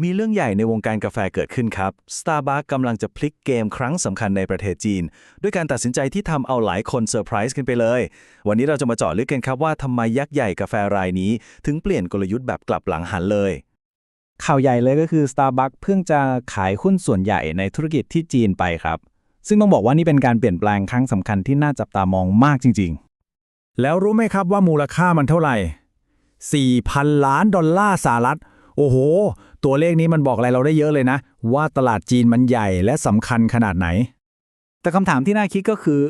มีเรื่องใหญ่ในวงการกาแฟเกิดขึ้นครับ Starbucks กำลังจะพลิกเกมครั้งสำคัญในประเทศจีน ด้วยการตัดสินใจที่ทำเอาหลายคนเซอร์ไพรส์กันไปเลย วันนี้เราจะมาเจาะลึกกันครับว่าทำไมยักษ์ใหญ่กาแฟรายนี้ ถึงเปลี่ยนกลยุทธ์แบบกลับหลังหันเลย ข่าวใหญ่เลยก็คือ Starbucks เพิ่งจะขายหุ้นส่วนใหญ่ในธุรกิจที่จีนไปครับ ซึ่งต้องบอกว่านี่เป็นการเปลี่ยนแปลงครั้งสำคัญที่น่าจับตามองมากจริงแล้วรู้ไหมครับว่ามูลค่ามันเท่าไหร่4,000 ล้านดอลลาร์สหรัฐ โอ้โห ตัวเลขนี้มันบอกอะไรเราได้เยอะเลยนะ ว่าตลาดจีนมันใหญ่และสำคัญขนาดไหน แต่คำถามที่น่าคิดก็คือ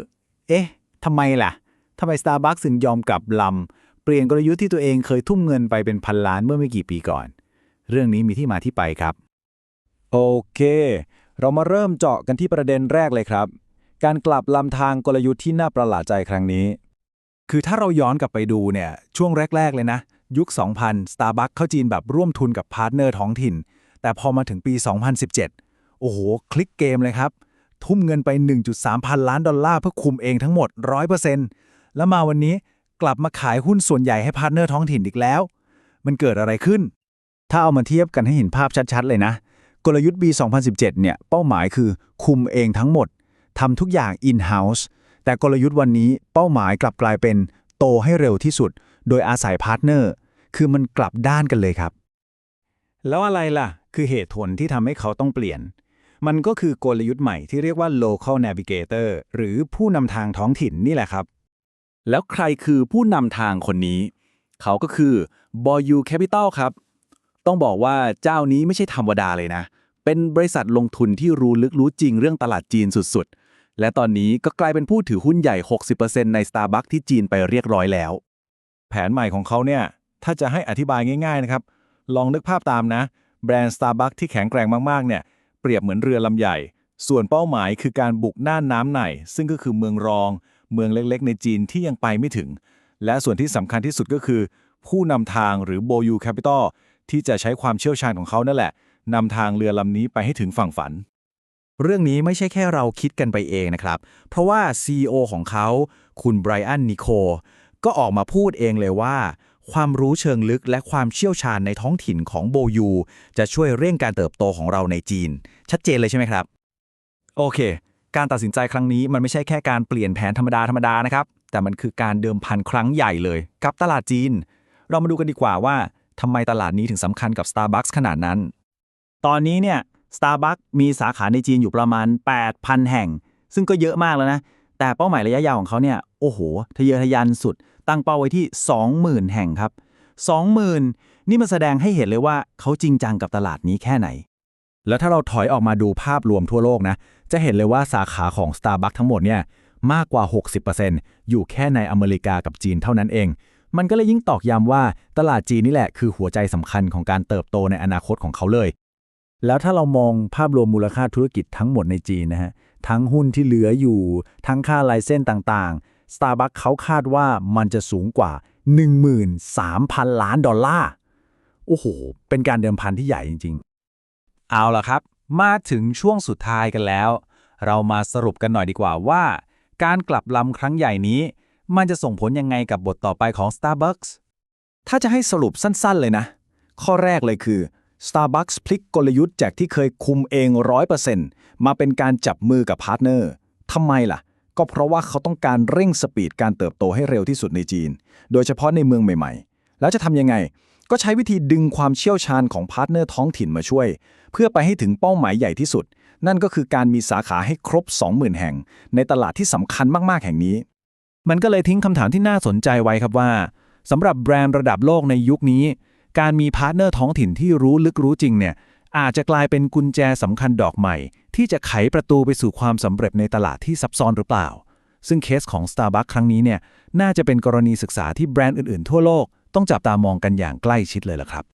เอ๊ะทำไมล่ะทำไม Starbucks ถึงยอมกลับลำ เปลี่ยนกลยุทธ์ที่ตัวเองเคยทุ่มเงินไปเป็นพันล้านเมื่อไม่กี่ปีก่อน เรื่องนี้มีที่มาที่ไปครับ โอเค เรามาเริ่มเจาะกันที่ประเด็นแรกเลยครับ การกลับลำทางกลยุทธ์ที่น่าประหลาดใจครั้งนี้ คือถ้าเราย้อนกลับไปดูเนี่ยช่วงแรก ๆ เลยนะ ยุค 2000 Starbucks เข้าจีนแบบร่วมทุนกับพาร์ทเนอร์ท้องถิ่น แต่พอมาถึงปี 2017 โอ้โห คลิกเกมเลยครับ ทุ่มเงินไป 1.3 พันล้านดอลลาร์เพื่อคุมเองทั้งหมด 100%แล้วมาวันนี้กลับมาขายหุ้นส่วนใหญ่ให้พาร์ทเนอร์ท้องถิ่นอีกแล้ว มันเกิดอะไรขึ้น ถ้าเอามาเทียบกันให้เห็นภาพชัดๆ เลยนะ กลยุทธ์ปี 2017 เนี่ย เป้าหมายคือคุมเองทั้งหมดทำทุกอย่าง in-house แต่กลยุทธ์วันนี้เป้าหมายกลับกลายเป็นโตให้เร็วที่สุด โดยอาศัยพาร์ทเนอร์ คือมันกลับด้านกันเลยครับ แล้วอะไรล่ะ คือเหตุผลที่ทำให้เขาต้องเปลี่ยน มันก็คือกลยุทธ์ใหม่ที่เรียกว่า local navigator หรือผู้นำทางท้องถิ่นนี่แหละครับ แล้วใครคือผู้นำทางคนนี้ เขาก็คือ Boyu Capital ครับ ต้องบอกว่าเจ้านี้ไม่ใช่ธรรมดาเลยนะ เป็นบริษัทลงทุนที่รู้ลึกรู้จริงเรื่องตลาดจีนสุดๆ และตอนนี้ก็กลายเป็นผู้ถือหุ้นใหญ่ 60%ใน Starbucks ที่จีนไปเรียบร้อยแล้ว แผนใหม่ของเขาเนี่ย ถ้าจะให้อธิบายง่ายๆนะครับลองนึกภาพตามนะ แบรนด์ Starbucks ที่แข็งแกร่งมากๆเนี่ยเปรียบเหมือนเรือลำใหญ่ ส่วนเป้าหมายคือการบุกน่านน้ำในซึ่งก็คือเมืองรอง เมืองเล็กๆ ในจีนที่ยังไปไม่ถึง และส่วนที่สำคัญที่สุดก็คือ ผู้นำทางหรือ Boyu Capital ที่จะใช้ความเชี่ยวชาญของเขานั่นแหละนำทางเรือลำนี้ไปให้ถึงฝั่งฝัน เรื่องนี้ไม่ใช่แค่เราคิดกันไปเองนะครับ เพราะว่า CEO ของเขา คุณไบรอันนิโคก็ออกมาพูดเองเลยว่า ความรู้เชิงลึกและความเชี่ยวชาญในท้องถิ่นของโบยู จะช่วยเร่งการเติบโตของเราในจีน ชัดเจนเลยใช่ไหมครับ โอเค การตัดสินใจครั้งนี้มันไม่ใช่แค่การเปลี่ยนแผนธรรมดาธรรมดานะครับ แต่มันคือการเดิมพันครั้งใหญ่เลย กับตลาดจีน เรามาดูกันดีกว่าว่าทำไมตลาดนี้ถึงสำคัญกับ Starbucks ขนาดนั้น ตอนนี้เนี่ย Starbucks มีสาขาในจีนอยู่ประมาณ 8,000 แห่ง ซึ่งก็เยอะมากแล้วนะ แต่เป้าหมายระยะยาวของเขาเนี่ย โอ้โห ทะเยอทะยานสุด ตั้งเป้าไว้ที่ 20,000 แห่งครับ 20,000 นี่มันแสดงให้เห็นเลยว่าเขาจริงจังกับตลาดนี้แค่ไหน แล้วถ้าเราถอยออกมาดูภาพรวมทั่วโลกนะ จะเห็นเลยว่าสาขาของ Starbucks ทั้งหมดเนี่ยมากกว่า 60%อยู่แค่ในอเมริกากับจีนเท่านั้นเอง มันก็เลยยิ่งตอกย้ำว่าตลาดจีนนี่แหละคือหัวใจสำคัญของการเติบโตในอนาคตของเขาเลย แล้วถ้าเรามองภาพรวมมูลค่าธุรกิจทั้งหมดในจีนนะฮะ ทั้งหุ้นที่เหลืออยู่ ทั้งค่าลเซนส์ต่างๆ Starbucks เขาคาดว่ามันจะสูงกว่า 13,000 ล้านดอลลาร์ โอ้โห เป็นการเดิมพันที่ใหญ่จริงเอาล่ะครับ มาถึงช่วงสุดท้ายกันแล้ว เรามาสรุปกันหน่อยดีกว่าว่า การกลับลำครั้งใหญ่นี้ มันจะส่งผลยังไงกับบทต่อไปของ Starbucks ถ้าจะให้สรุปสั้น ๆ เลยนะ ข้อแรกเลยคือ Starbucks พลิกกลยุทธ์จากที่เคยคุมเอง 100%มาเป็นการจับมือกับพาร์ทเนอร์ทำไมล่ะ ก็เพราะว่าเขาต้องการเร่งสปีดการเติบโตให้เร็วที่สุดในจีน โดยเฉพาะในเมืองใหม่ๆ แล้วจะทำยังไง ก็ใช้วิธีดึงความเชี่ยวชาญของพาร์ทเนอร์ท้องถิ่นมาช่วย เพื่อไปให้ถึงเป้าหมายใหญ่ที่สุด นั่นก็คือการมีสาขาให้ครบ 20,000 แห่ง ในตลาดที่สำคัญมากๆ แห่งนี้ มันก็เลยทิ้งคำถามที่น่าสนใจไว้ครับว่าสำหรับแบรนด์ระดับโลกในยุคนี้ การมีพาร์ทเนอร์ท้องถิ่นที่รู้ลึกรู้จริงเนี่ย อาจจะกลายเป็นกุญแจสำคัญดอกใหม่ ที่จะไขประตูไปสู่ความสำเร็จในตลาดที่ซับซ้อนหรือเปล่า ซึ่งเคสของ Starbucks ครั้งนี้เนี่ยน่าจะเป็นกรณีศึกษาที่แบรนด์อื่นๆ ทั่วโลกต้องจับตามองกันอย่างใกล้ชิดเลยล่ะครับ